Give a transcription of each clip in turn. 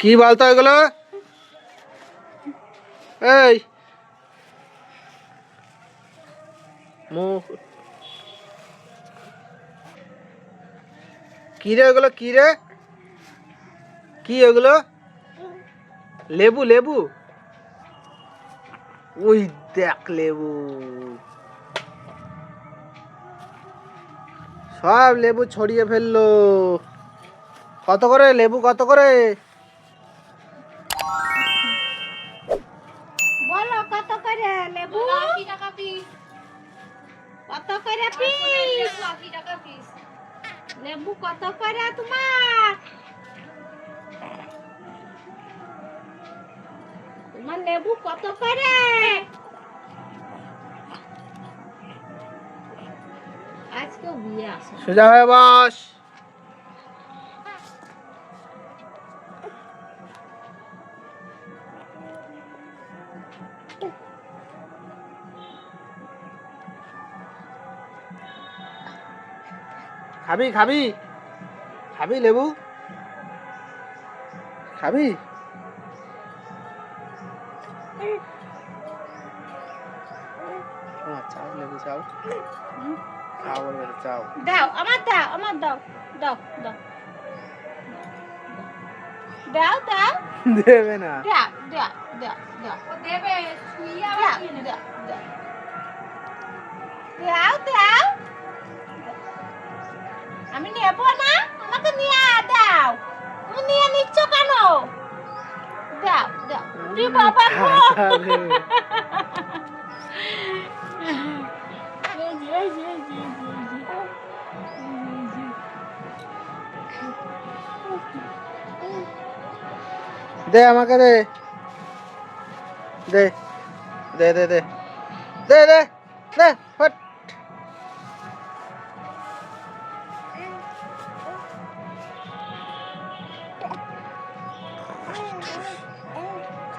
কি বলতো এগুলো? এই। মুখ। কি রে এগুলো, কি রে? কি এগুলো? লেবু লেবু? ওই দেখ লেবু। সব লেবু ছড়িয়ে ফেলল। কত করে? লেবু কত করে? করে লেবু। আশি টাকা পিস কত করে পিস আশি টাকা পিস লেবু কত করে তোমার? তোমার লেবু কত করে? আজকেও বিয়ে আসে সোজা হয়ে বস। খাবি খাবি। খাবি লেবু। খাবি? চাও লেবু চাও। খাও চাও। দাও আমার দাও আমার দাও দাও দাও। দাও দাও। দেবে না। দাও দাও দাও দাও। ও দেবে দাও। দাও। দাও দাও। আমি নেব না আমাকে নিয়ে দাও। তুমি নিয়ে নিচ্ছ কেন? দাও দাও। তুই বাবা। দে আমাকে দে দে দে দে। দে দে দে দে ফট।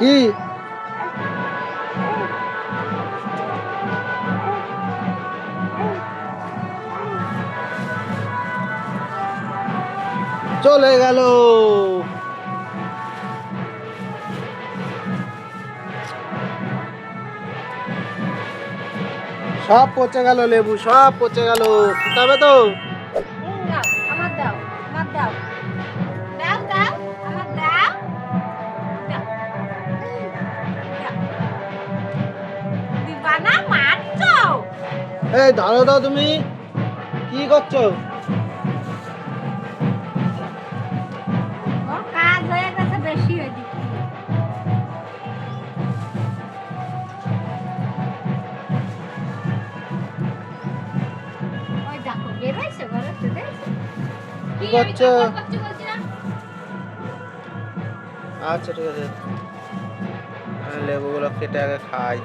কি? চলে গেল। সব পচে গেল লেবু সব পচে গেল। তবে তো? এই দাদা দাও তুমি কি করছ? বেশি কি করছ? আচ্ছা ঠিক আছে। লেবুগুলো কেটে আগে খাই।